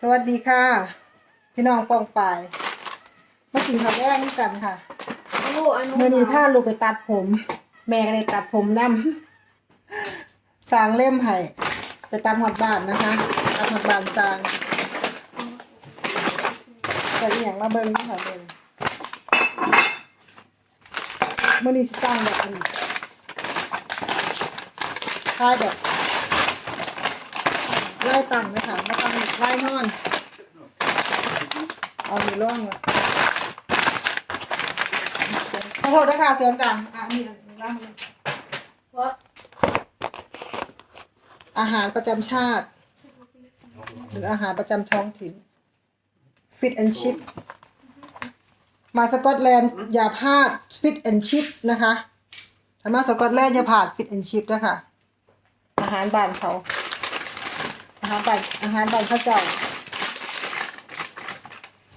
สวัสดีค่ะ พี่น้องปองปายมากินข้าวแรกนี่กันค่ะโอ้อันเมื่อนี้พาลูกไปตัดผม แม่ก็เลยตัดผมนํสางเล่มให้ไปตามหอดบ้านนะคะตามหอดบ้านสางแต่อหย่างมาเบิ้งนี่ค่ะเบิ้งเมื่อนี้สิจ้างแบบนี้คล้ายแบบ ไล่ตังนะคะไม่ต้องไล่นอน เอาอยู่ร่องเลยขอโทษนะคะเสียงดังอะนี่ล่างเลยว่าอาหารประจำชาติ หรืออาหารประจำท้องถิ่นฟิตแอนชิพมาสกอตแลนด์อย่าพลาดฟิตแอนชิพนะคะถ้ามาสกอตแลนด์อย่าพลาดฟิตแอนชิพนะคะอาหารบ้านเขาอาหารบ้านอาหารบ้านเขาเจ้า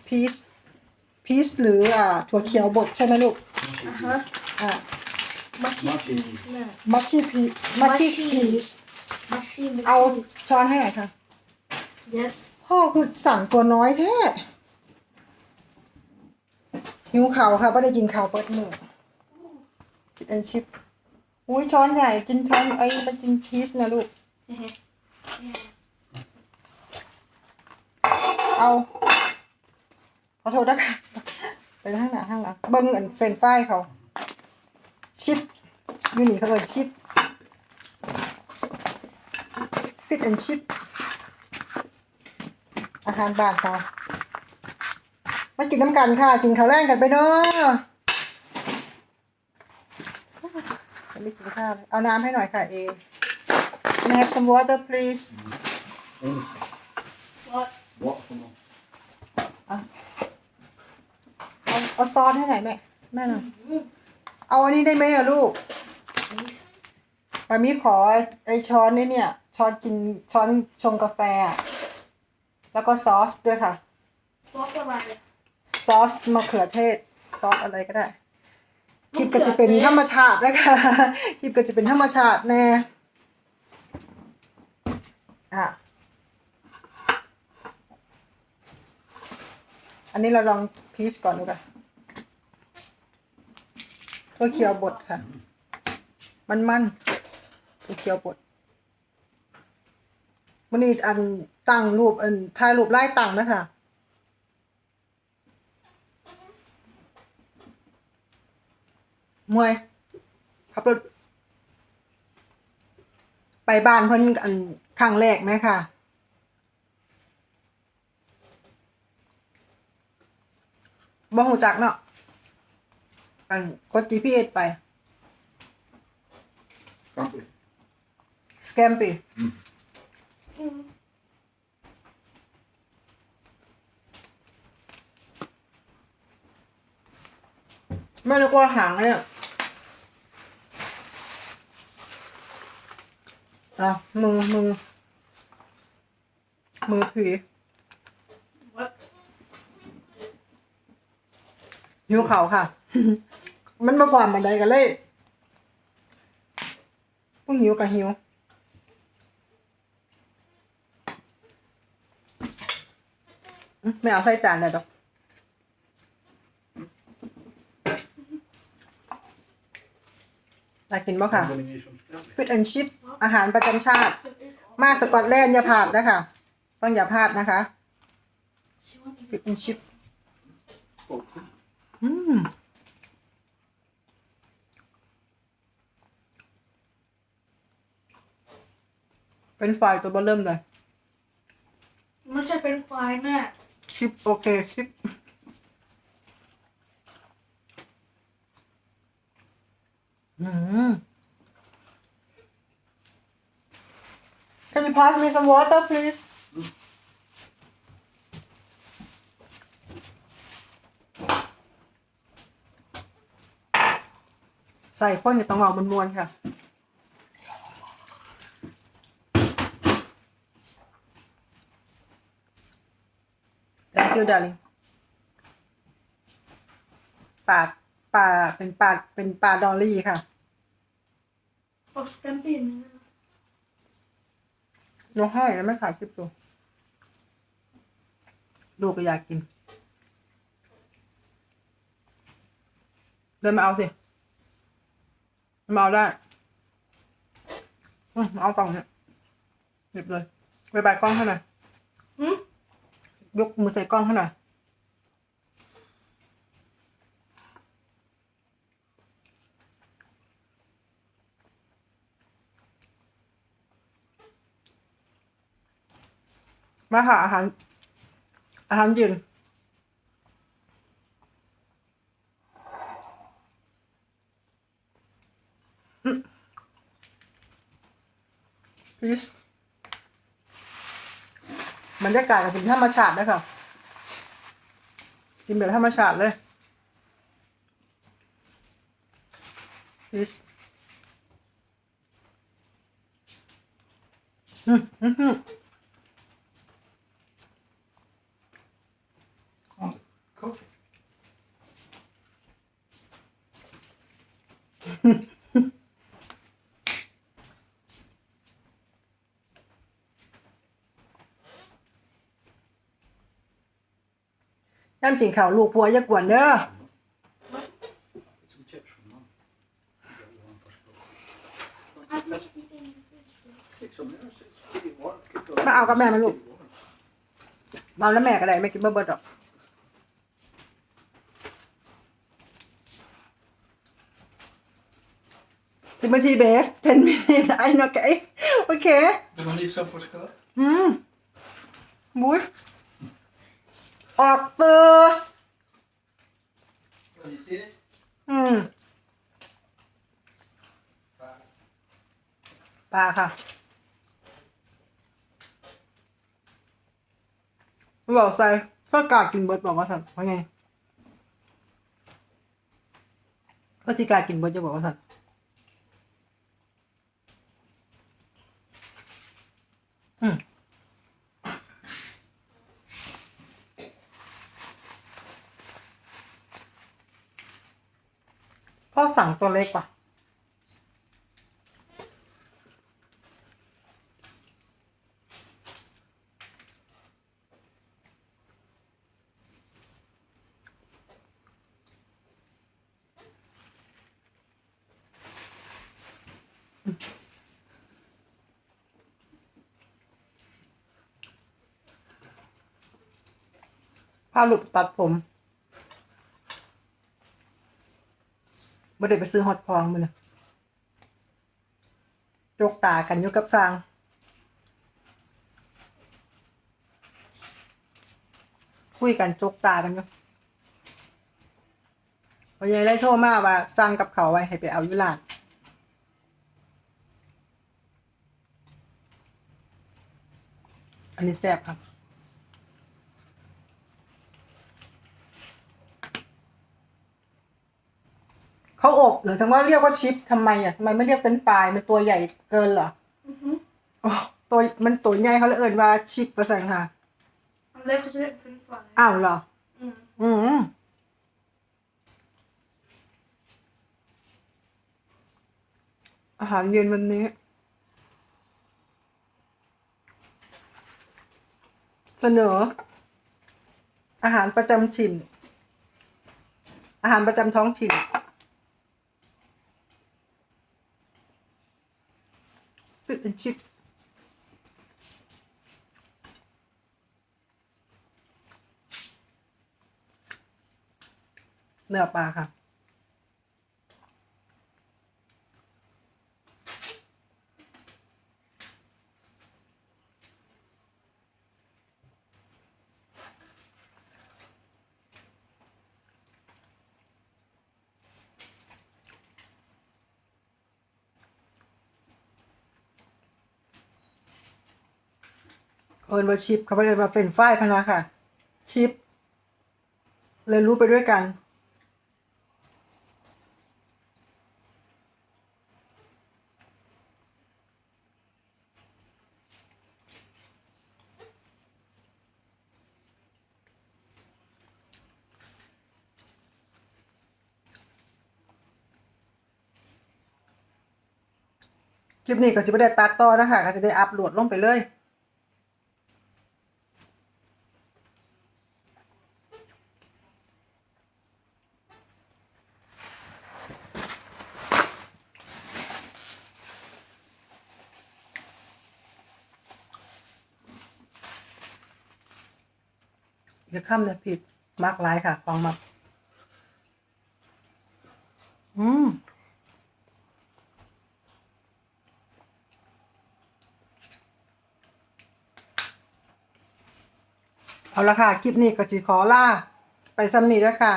พีซพีซหรืออ่าถั่วเขียวบดใช่ไหมลูกอะฮะอ่ามัชชีพีสนะมัชชีพีมัชชีพีซมัชชีเอาช้อนให้หน่อยค่ะ yes พ่อคือสั่งตัวน้อยแท้หิวข่าวค่ะไม่ได้กินข่าวเปิดมือกินชิปอุ้ยช้อนใหญ่กินช้อนไอ้มันกินชีสนะลูก เอาขอโทษนะคะไปทางหน้าทางหลังเบิ้งอันเฟรนช์ฟรายเขา ชิปยูนี่เขาเอินชิปฟิตแอนชิปอาหารบ้านเขามากินน้ำกันค่ะ กินข้าวแรงกันไปเนาะไม่กินข้าวเลยเอาน้ำให้หน่อยค่ะเอ Can I have some water please เอาเอาซอสให้หน่อยแม่แม่หน่อยเอาอันนี้ได้ไหมอะลูก please ปามีขอไอช้อนนี่เนี่ย ช้อนกินช้อนชงกาแฟอะแล้วก็ซอสด้วยค่ะ ซอสอะไรซอสมะเขือเทศ ซอสอะไรก็ได้คลิปก็จะเป็นธรรมชาตินะคะคลิปก็จะเป็นธรรมชาติแน่อะอันนี้เราลองพีชก่อนดูกัน ถั่วเขียวบดค่ะ มันมันถั่วเขียวบดมันนี่อันตั้งรูปอันถ่ายรูปไล่ตั้งนะคะมวยขับรถไปบ้านเพิ่นอันครั้งแรกไหมค่ะบ่หูจักเนาะ อันกด GPS ไป Scampi. สแกมปีไม่นึกว่าหางเนี่ยอะมือมือมือผี what หิวเขาวค่ะ มันมาความบันไดกันเลยผู้หิวกับหิวไม่เอาใส่จานเลยดอกอยากกินบ่ค่ะฟิตแอนชิพอาหารประจำชาติ มาสกอตแลนด์อย่าพลาดนะคะต้องอย่าพลาดนะคะฟิตแอนชิพอืม เป็นไฟรายตัวเบอร์เริ่มเลย มันจะเป็นไฟล์น่ะชิปโอเคชิปอืม Can you pass me some water please ใส่พ่นอยู่ตรงเอามันมวนๆค่ะ you darling ปลาปลาเป็นปลาเป็นปลาดอลลี่ค่ะโอ้สแตมปิ้นยกให้แล้วไม่ถ่ายคลิปดูลูกก็อยากกิน เดินมาเอาสิมาเอาได้อืมาเอากล่งเนี่ยหยิบเลยไปบายกล้องให้หน่อยหืม ยกมือใส่กล้องให้หน่อยมาหาอาหารอาหารยืนพีช บรรยากาศกับสิ่งธรรมชาติด้วยค่ะ กินแบบธรรมชาติเลยพีชอืมอืมอืม On coffee. น้ำกินข้าวลูกผัวอย่ากวนเด้อ Some chips from mum. Get you one first, though. I've not eaten the fish. Take some there, it's- keep it warm, keep it มาเอากับแม่มาลูก keep it warm. เมาแล้วแม่ก็ได้ไม่กินเบอร์เบิร์ดหรอกสิบนาทีเบส10 minutes ไอ้นกไอ้โอเค Doe nog niet zo voor schaar. อืมมุ้ย ออกเตอ Kan je zien? อืมปลาค่ะบอกใส่ก็กล้ากินเบิร์ดบอกว่าสันว่าไงก็สิกล้ากินเบิร์ดจะบอกว่าสันอื งตัวเล็กว่ะพาหลุดตัดผม ม่ได้ไปซื้อฮอตพองมันเลยจกตากันอยู่กับสร้างคุยกันจกตากันอยู่พอยายได้โทรมาว่าสั่งกับเขาไว้ให้ไปเอายุลานอันนี้แซ่บครับ เขาอบหรือถึงว่าเรียกว่าชิปทำไมอะทำไมไม่เรียกเฟรนช์ฟรายมันตัวใหญ่เกินเหรอ Mhm. อ๋อตัวมันตัวใหญ่เขาเลยเอ่นว่าชิปประสันค่ะ I'm lekker te eten french fry. อ้าวเหรอ Mm. อืมอาหารเย็นวันนี้เสนอ อาหารประจำถิ่น อาหารประจำท้องถิ่น ฟิชชิปเนื้อปลาค่ะ เอินว่าชิปเขาไม่ได้มาเฟรนช์ฟรายพนะค่ะ ชิปเลยรู้ไปด้วยกัน คลิปนี้ก็จะไม่ได้ตัดต่อนะคะก็จะได้อัพโหลดลงไปเลย อย่าข้ามนะผิดมักหลายค่ะของมักอืมเอาละค่ะ คลิปนี้ก็จิขอล่า ไปซ้ำนี้แล้วค่ะ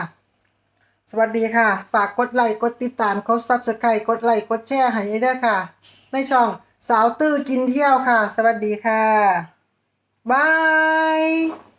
สวัสดีค่ะ ฝากกดไลค์กดติดตามกดซับสไครต์กดไลค์กดแชร์ให้ด้วยค่ะ ในช่องสาวตื้อกินเที่ยวค่ะ สวัสดีค่ะบาย